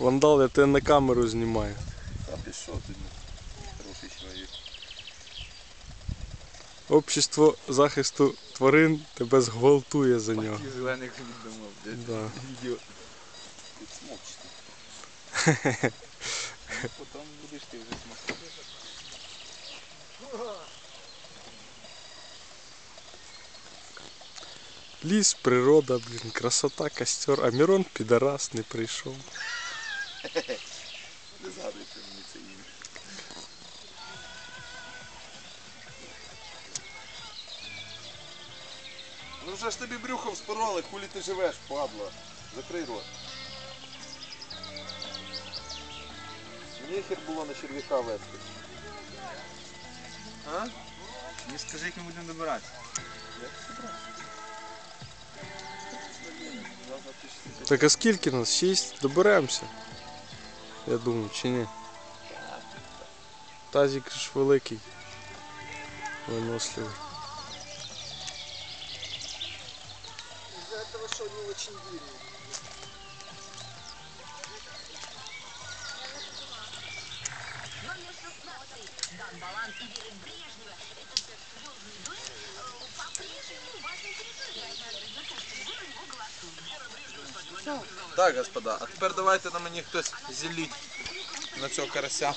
Вандал, я тебе на камеру знімаю. Та пішов ти, ну, хороший чоловік. Общество захисту тварин тебе зґвалтує за нього. Ті зелених віддамо, блядь. Да. Відео. Ти смокчити. Потім будеш ти вже смокчити. Ліс, природа, блін, красота, костер. А Мірон підарас не прийшов. Не згадуйте мені це ім'я. Ну вже ж тобі брюхом спороли, хулі ти живеш, падла. Закрий рот. Нехер було на черв'яка вести. А? Не скажи, як ми будемо добиратися. Як ж Так а скільки нас? Шість? Доберемося. Я думаю, чи ні? Тазик ж великий. Виносливий. Из-за этого, что они очень длинные. Номер 16. Дан Балан и Вера Брежнева. Этот э, звездный дуэт голосу. Так, господа, а тепер давайте на мені хтось зіліть на цього карася.